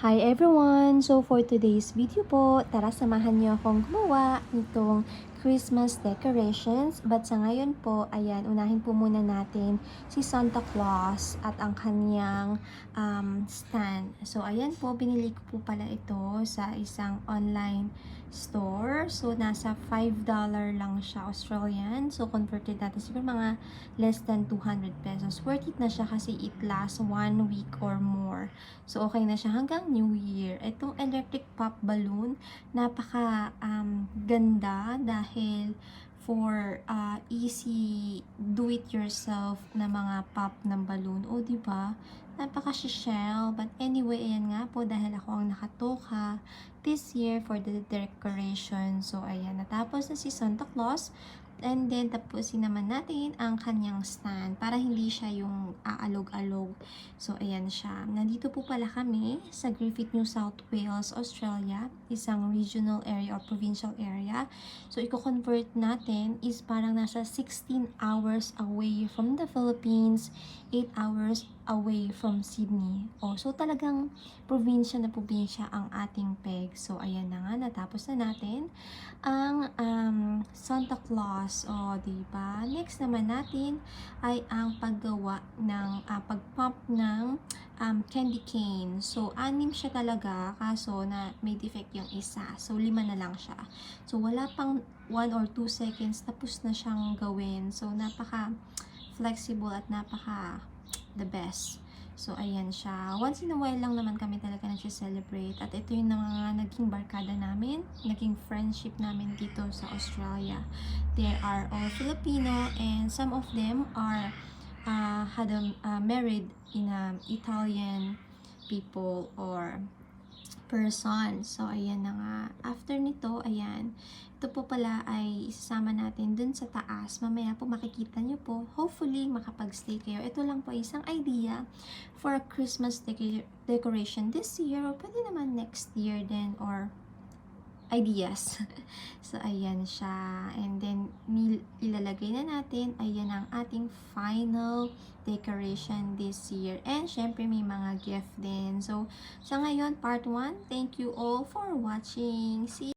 Hi everyone! So for today's video po, tara samahan niyo akong gumawa nitong Christmas decorations. But sa ngayon po, ayan, unahin po muna natin si Santa Claus at ang kanyang um, stand. So ayan po, binili ko po pala ito sa isang online store. So nasa $5 lang siya Australian. So converted natin siguro mga less than 200 pesos. Worth it na siya kasi it lasts one week or more. So, okay na siya hanggang New Year. Itong electric pop balloon, napaka um, ganda dahil for uh, easy do-it-yourself na mga pop ng balloon. O, di ba? Napaka shell. But anyway, ayan nga po dahil ako ang nakatoka this year for the decoration. So, ayan. Natapos na si Santa Claus. And then, tapusin naman natin ang kanyang stand para hindi siya yung aalog-alog. So, ayan siya. Nandito po pala kami sa Griffith, New South Wales, Australia. Isang regional area or provincial area. So, i-convert natin is parang nasa 16 hours away from the Philippines, 8 hours away from Sydney. Oh, so talagang probinsya na probinsya ang ating peg. So, ayan na nga, natapos na natin ang um, Santa Claus. O, di ba? Next naman natin ay ang paggawa ng uh, pag-pump ng um, candy cane. So, anim siya talaga, kaso na may defect yung isa. So, lima na lang siya. So, wala pang 1 or 2 seconds, tapos na siyang gawin. So, napaka flexible at napaka the best. So, ayan siya. Once in a while lang naman kami talaga nag-celebrate. At ito yung mga naging barkada namin, naging friendship namin dito sa Australia. They are all Filipino and some of them are uh, had a, uh, married in a Italian people or person. So, ayan na nga. After nito, ayan, ito po pala ay isasama natin dun sa taas. Mamaya po makikita nyo po. Hopefully, makapag-stay kayo. Ito lang po isang idea for Christmas deco- decoration this year pwede naman next year din or ideas. so, ayan siya. And then, ilalagay na natin. Ayan ang ating final decoration this year. And, syempre, may mga gift din. So, sa ngayon, part 1. Thank you all for watching. See